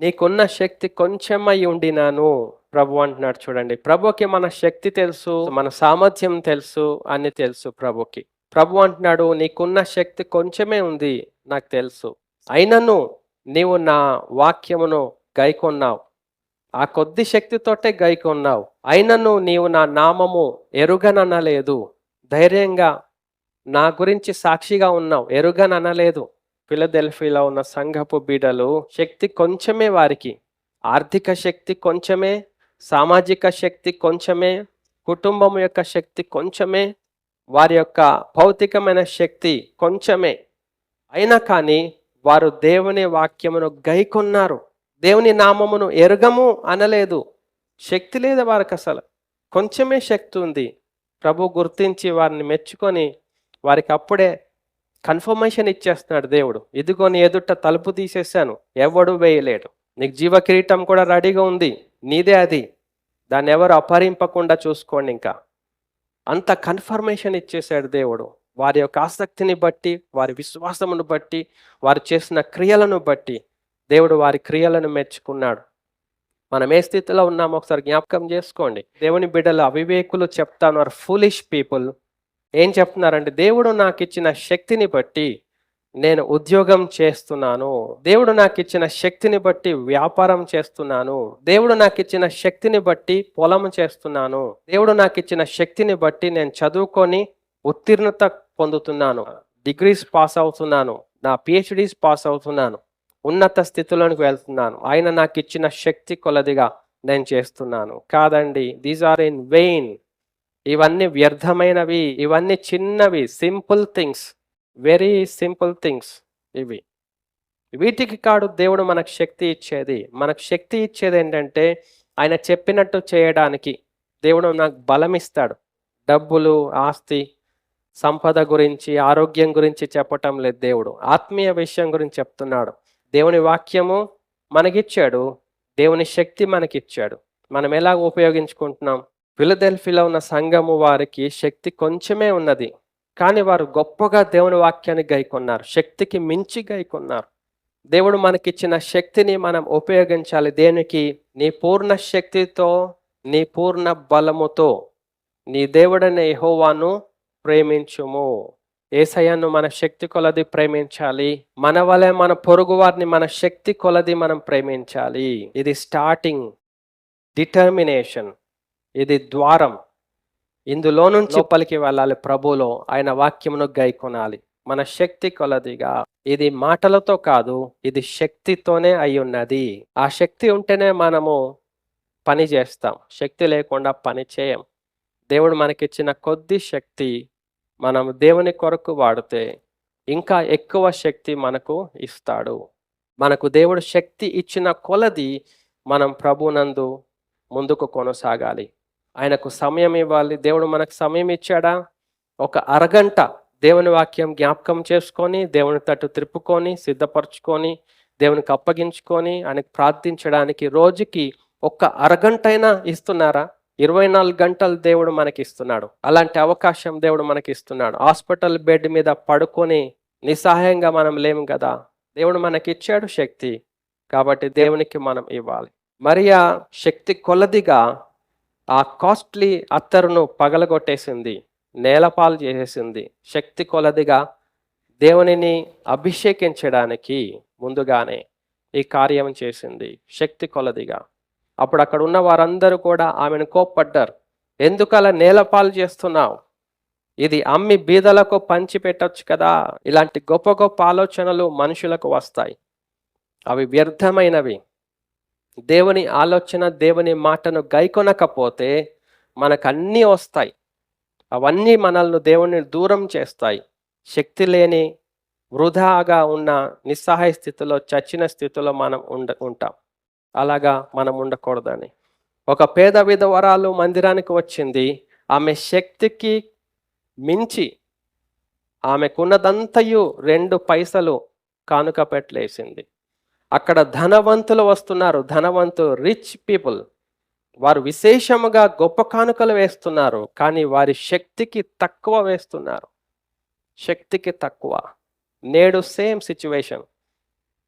నీకున్న శక్తి కొంచెమై ఉండినాను ప్రభు అంటున్నాడు చూడండి. ప్రభుకి మన శక్తి తెలుసు మన సామర్థ్యం తెలుసు అని తెలుసు ప్రభుకి. ప్రభు అంటున్నాడు నీకున్న శక్తి కొంచెమే ఉంది నాకు తెలుసు. అయినను నీవు నా వాక్యమును గైకొన్నావు. ఆ కొద్ది శక్తితోటే గైకొన్నావు. అయినను నీవు నా నామము ఎరుగననలేదు. ధైర్యంగా నా గురించి సాక్షిగా ఉన్నావు. ఎరుగననలేదు. ఫిలదెల్ఫీలో ఉన్న సంఘపు బీడలు శక్తి కొంచెమే వారికి. ఆర్థిక శక్తి కొంచెమే సామాజిక శక్తి కొంచెమే కుటుంబం యొక్క శక్తి కొంచెమే వారి యొక్క భౌతికమైన శక్తి కొంచెమే. అయినా కానీ వారు దేవుని వాక్యమును గైకొన్నారు. దేవుని నామమును ఎరగము అనలేదు. శక్తి లేదు వారికి అసలు. కొంచెమే శక్తి ఉంది. ప్రభు గుర్తించి వారిని మెచ్చుకొని వారికి అప్పుడే కన్ఫర్మేషన్ ఇచ్చేస్తున్నాడు దేవుడు. ఇదిగో నీ ఎదుట తలుపు తీసేశాను. ఎవడు వేయలేడు. నీకు జీవ కిరీటం కూడా రెడీగా ఉంది. నీదే అది. దాన్ని ఎవరు అపహరింపకుండా చూసుకోండి ఇంకా. అంత కన్ఫర్మేషన్ ఇచ్చేశాడు దేవుడు. వారి యొక్క ఆసక్తిని బట్టి వారి విశ్వాసమును బట్టి వారు చేసిన క్రియలను బట్టి దేవుడు వారి క్రియలను మెచ్చుకున్నాడు. మనం ఏ స్థితిలో ఉన్నామో ఒకసారి జ్ఞాపకం చేసుకోండి. దేవుని బిడ్డలు అవివేకులు చెప్తాను. Are foolish people. ఏం చెప్తున్నారంటే దేవుడు నాకు ఇచ్చిన శక్తిని బట్టి నేను ఉద్యోగం చేస్తున్నాను. దేవుడు నాకు ఇచ్చిన శక్తిని బట్టి వ్యాపారం చేస్తున్నాను. దేవుడు నాకు ఇచ్చిన శక్తిని బట్టి పొలం చేస్తున్నాను. దేవుడు నాకు ఇచ్చిన శక్తిని బట్టి నేను చదువుకొని ఉత్తీర్ణత పొందుతున్నాను. డిగ్రీస్ పాస్ అవుతున్నాను. నా పిహెచ్డీస్ పాస్ అవుతున్నాను. ఉన్నత స్థితిలోనికి వెళ్తున్నాను. ఆయన నాకు ఇచ్చిన శక్తి కొలదిగా నేను చేస్తున్నాను. కాదండి దీస్ ఆర్ ఇన్ వెయిన్ ఇవన్నీ వ్యర్థమైనవి ఇవన్నీ చిన్నవి simple things very simple things ఇవి. వీటికి కాడు దేవుడు మనకు శక్తి ఇచ్చేది. మనకు శక్తి ఇచ్చేది ఏంటంటే ఆయన చెప్పినట్టు చేయడానికి దేవుడు నాకు బలం ఇస్తాడు. డబ్బులు ఆస్తి సంపద గురించి ఆరోగ్యం గురించి చెప్పటం లేదు దేవుడు. ఆత్మీయ విషయం గురించి చెప్తున్నాడు. దేవుని వాక్యము మనకిచ్చాడు. దేవుని శక్తి మనకిచ్చాడు. మనం ఎలా ఉపయోగించుకుంటున్నాం? ఫిలదెల్ఫీలో ఉన్న సంఘము వారికి శక్తి కొంచెమే ఉన్నది. కానీ వారు గొప్పగా దేవుని వాక్యాన్ని గైకొన్నారు. శక్తికి మించి గైకొన్నారు. దేవుడు మనకిచ్చిన శక్తిని మనం ఉపయోగించాలి. దేనికి? నీ పూర్ణ శక్తితో నీ పూర్ణ బలముతో. నీ దేవుడనే యహోవాను ప్రేమించుము. ఏసయ్యను మన శక్తి కొలది ప్రేమించాలి. మన వలె మన పొరుగు వారిని మన శక్తి కొలది మనం ప్రేమించాలి. ఇది స్టార్టింగ్ డిటర్మినేషన్. ఇది ద్వారం. ఇందులో నుంచి లోపలికి వెళ్ళాలి ప్రభులో ఆయన వాక్యమును గైకొనాలి. మన శక్తి కొలదిగా. ఇది మాటలతో కాదు ఇది శక్తితోనే అయి ఉన్నది ఆ శక్తి ఉంటేనే మనము పని చేస్తాం. శక్తి లేకుండా పని చేయం. దేవుడు మనకిచ్చిన కొద్ది శక్తి మనం దేవుని కొరకు వాడితే ఇంకా ఎక్కువ శక్తి మనకు ఇస్తాడు. మనకు దేవుడు శక్తి ఇచ్చిన కొలది మనం ప్రభునందు ముందుకు కొనసాగాలి. ఆయనకు సమయం ఇవ్వాలి. దేవుడు మనకు సమయం ఇచ్చాడా? ఒక అరగంట దేవుని వాక్యం జ్ఞాపకం చేసుకొని దేవుని తట్టు త్రిప్పుకొని సిద్ధపరచుకొని దేవునికి అప్పగించుకొని ఆయనకు ప్రార్థించడానికి రోజుకి ఒక్క అరగంట అయినా ఇస్తున్నారా? ఇరవై నాలుగు గంటలు దేవుడు మనకి ఇస్తున్నాడు. అలాంటి అవకాశం దేవుడు మనకి ఇస్తున్నాడు. హాస్పిటల్ బెడ్ మీద పడుకొని నిస్సహాయంగా మనం లేము కదా? దేవుడు మనకి ఇచ్చాడు శక్తి కాబట్టి దేవునికి మనం ఇవ్వాలి. మరియా శక్తి కొలదిగా ఆ కాస్ట్లీ అత్తరును పగలగొట్టేసింది నేలపాలు చేసేసింది శక్తి కొలదిగా దేవునిని అభిషేకించడానికి ముందుగానే ఈ కార్యం చేసింది శక్తి కొలదిగా. అప్పుడు అక్కడ ఉన్న వారందరూ కూడా ఆమెను కోప్పడ్డారు. ఎందుకు అలా నేలపాలు చేస్తున్నావు? ఇది అమ్మి బీదలకు పంచి పెట్టొచ్చు కదా? ఇలాంటి గొప్ప గొప్ప ఆలోచనలు మనుషులకు వస్తాయి. అవి వ్యర్థమైనవి. దేవుని ఆలోచన దేవుని మాటను గైకొనకపోతే మనకు అన్నీ వస్తాయి. అవన్నీ మనల్ని దేవుని దూరం చేస్తాయి. శక్తి లేని వృధాగా ఉన్న నిస్సహాయ స్థితిలో చచ్చిన స్థితిలో మనం ఉండ ఉంటాం. అలాగా మనం ఉండకూడదని. ఒక పేద విధవరాలు మందిరానికి వచ్చింది. ఆమె శక్తికి మించి ఆమెకున్నదంతయు రెండు పైసలు కానుక పెట్టలేసింది. అక్కడ ధనవంతులు వస్తున్నారు. ధనవంతులు రిచ్ పీపుల్. వారు విశేషముగా గొప్ప కానుకలు వేస్తున్నారు. కానీ వారి శక్తికి తక్కువ వేస్తున్నారు. శక్తికి తక్కువ. నేడు సేమ్ సిచ్యువేషన్.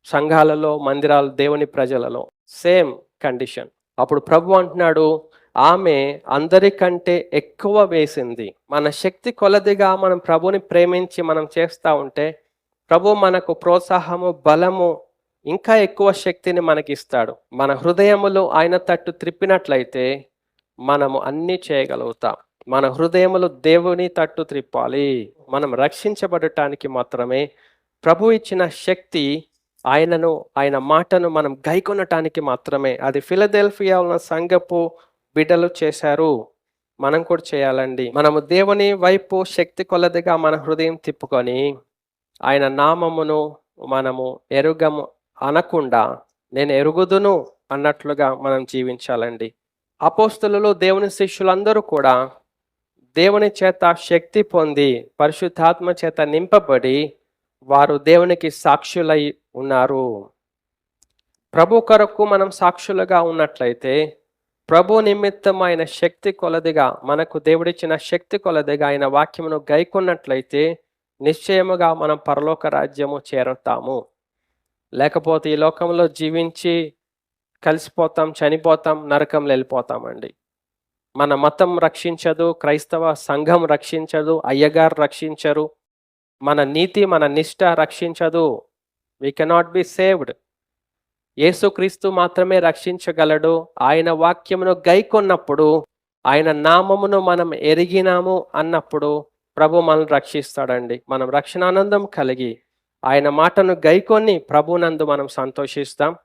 సంఘాలలో మందిరాలు దేవుని ప్రజలలో సేమ్ కండిషన్. అప్పుడు ప్రభు అంటున్నాడు ఆమె అందరికంటే ఎక్కువ వేసింది. మన శక్తి కొలదిగా మనం ప్రభుని ప్రేమించి మనం చేస్తూ ఉంటే ప్రభు మనకు ప్రోత్సాహము బలము ఇంకా ఎక్కువ శక్తిని మనకిస్తాడు. మన హృదయములు ఆయన తట్టు త్రిప్పినట్లయితే మనము అన్నీ చేయగలుగుతాం. మన హృదయములు దేవుని తట్టు త్రిప్పాలి. మనం రక్షించబడటానికి మాత్రమే ప్రభు ఇచ్చిన శక్తి ఆయనను ఆయన మాటను మనం గైకొనటానికి మాత్రమే. అది ఫిలదెల్ఫియా ఉన్న సంఘపు బిడ్డలు చేశారు. మనం కూడా చేయాలండి. మనము దేవుని వైపు శక్తి కొలదిగా మన హృదయం తిప్పుకొని ఆయన నామమును మనము ఎరుగము అనకుండా నేను ఎరుగుదును అన్నట్లుగా మనం జీవించాలండి. అపోస్తులలో దేవుని శిష్యులందరూ కూడా దేవుని చేత శక్తి పొంది పరిశుద్ధాత్మ చేత నింపబడి వారు దేవునికి సాక్షులై ఉన్నారు. ప్రభు కొరకు మనం సాక్షులుగా ఉన్నట్లయితే ప్రభు నిమిత్తమైన శక్తి కొలదిగా మనకు దేవుడిచ్చిన శక్తి కొలదిగా ఆయన వాక్యమును గైకొన్నట్లయితే నిశ్చయముగా మనం పరలోక రాజ్యము చేరుతాము. లేకపోతే ఈ లోకంలో జీవించి కలిసిపోతాం చనిపోతాం నరకంలో వెళ్ళిపోతామండి. మన మతం రక్షించదు క్రైస్తవ సంఘం రక్షించదు అయ్యగారు రక్షించరు మన నీతి మన నిష్ట రక్షించదు. వీ కెనాట్ బి సేవ్డ్ యేసుక్రీస్తు మాత్రమే రక్షించగలడు. ఆయన వాక్యమును గైకొన్నప్పుడు ఆయన నామమును మనం ఎరిగినాము అన్నప్పుడు ప్రభు మనల్ని రక్షిస్తాడండి. మనం రక్షణానందం కలిగి ఆయన మాటను గైకొని ప్రభునందు మనం సంతోషిస్తాం.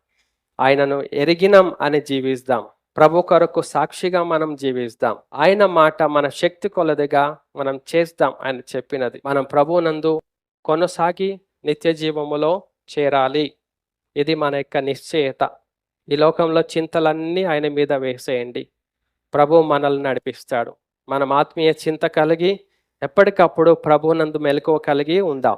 ఆయనను ఎరిగినాం అని జీవిస్తాం. ప్రభు కొరకు సాక్షిగా మనం జీవిస్తాం. ఆయన మాట మన శక్తి కొలదిగా మనం చేస్తాం అని చెప్పినది. మనం ప్రభునందు కొనసాగి నిత్య జీవములో చేరాలి. ఇది మన యొక్క నిశ్చయత. ఈ లోకంలో చింతలన్నీ ఆయన మీద వేసేయండి. ప్రభు మనల్ని నడిపిస్తాడు. మనం ఆత్మీయ చింత కలిగి ఎప్పటికప్పుడు ప్రభునందు మెలకువ కలిగి ఉందాం.